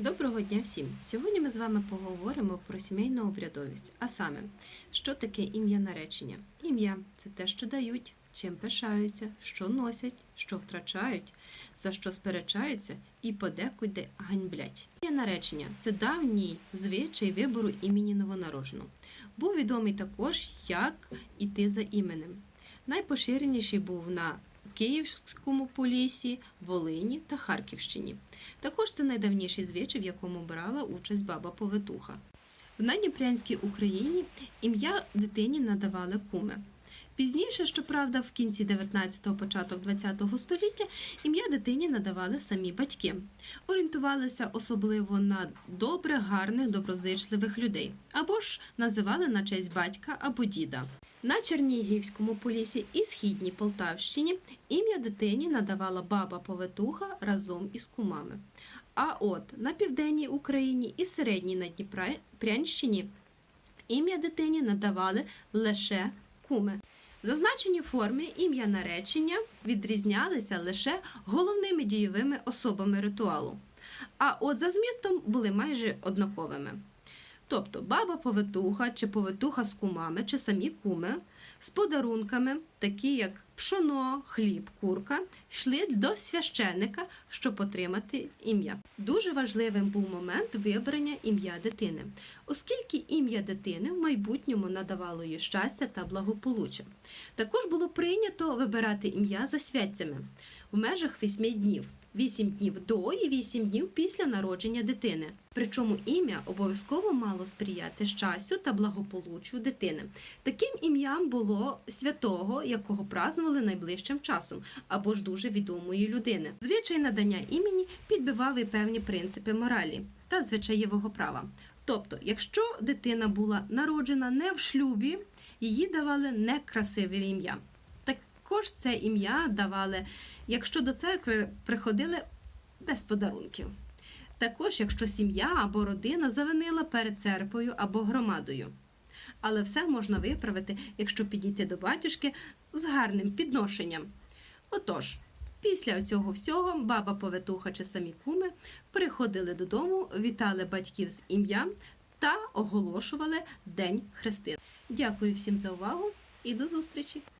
Доброго дня всім! Сьогодні ми з вами поговоримо про сімейну обрядовість, а саме, що таке ім'я наречення. Ім'я це те, що дають, чим пишаються, що носять, що втрачають, за що сперечаються і подекуди ганьблять. Ім'я наречення це давній звичай вибору імені новонародженого. Був відомий також, як іти за іменем. Найпоширеніший був на Київському Поліссі, Волині та Харківщині. Також це найдавніший звичай, в якому брала участь баба Повитуха. В Надніпрянській Україні ім'я дитині надавали куми. Пізніше, щоправда, в кінці 19-го, початок 20-го століття ім'я дитині надавали самі батьки. Орієнтувалися особливо на добре, гарних, доброзичливих людей, або ж називали на честь батька або діда. На Чернігівському полісі і східній Полтавщині ім'я дитині надавала баба Повитуха разом із кумами. А от на південній Україні і середній Надніпрянщині ім'я дитині надавали лише куми. Зазначені форми ім'я наречення відрізнялися лише головними дійовими особами ритуалу. А от за змістом були майже однаковими. Тобто баба повитуха чи повитуха з кумами, чи самі куми з подарунками, такі як пшоно, хліб, курка, йшли до священника, щоб отримати ім'я. Дуже важливим був момент вибрання ім'я дитини, оскільки ім'я дитини в майбутньому надавало їй щастя та благополуччя. Також було прийнято вибирати ім'я за святцями в межах вісьми днів. 8 днів до і 8 днів після народження дитини. Причому ім'я обов'язково мало сприяти щастю та благополуччю дитини. Таким ім'ям було святого, якого празнували найближчим часом, або ж дуже відомої людини. Звичай надання імені підбивав і певні принципи моралі та звичаєвого права. Тобто, якщо дитина була народжена не в шлюбі, її давали некрасиве ім'я. Також це ім'я давали, якщо до церкви приходили без подарунків. Також, якщо сім'я або родина завинила перед церквою або громадою. Але все можна виправити, якщо підійти до батюшки з гарним підношенням. Отож, після цього всього баба Поветуха чи самі куми приходили додому, вітали батьків з ім'ям та оголошували День Христин. Дякую всім за увагу і до зустрічі!